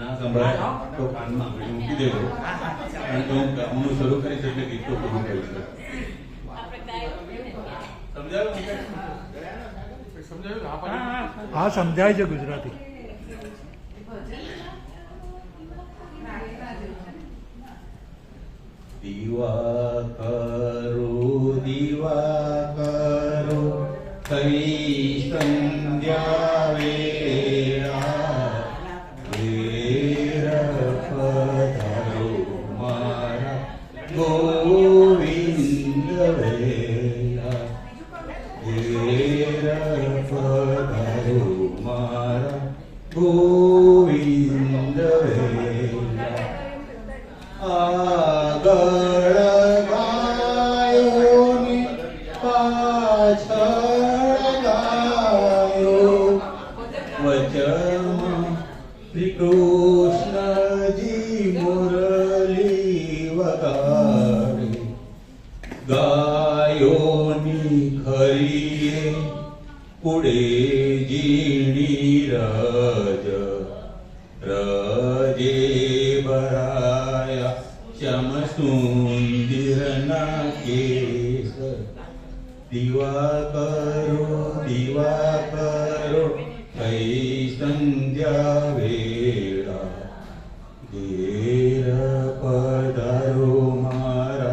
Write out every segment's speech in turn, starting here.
ના સંભળાય તો કાનમાં આંગળી મૂકી દેવું અને તો હું ગામનું શરૂ કરીશ એટલે ગીતો પૂરું કરીશ સમજાયું હા સમજાય છે ગુજરાતી દીવા કરો દીવા કરો થઈ સંધ્યા मेरा मेरा पधारो गायो वचन श्रीकृष्णजी मुरली वगारी योनी खरी पुढे जिणी रज रजे बराया शमसुंदिर ना केस दिवा करो दिवा करो कै संध्या वेळा देर पदारो मारा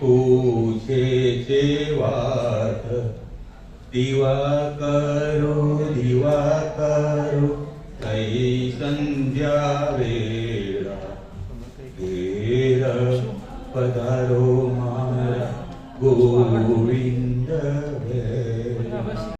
पूजे देवात दिवा करो दिवा करो वेरा वेरा पधारो मारा गोविन्द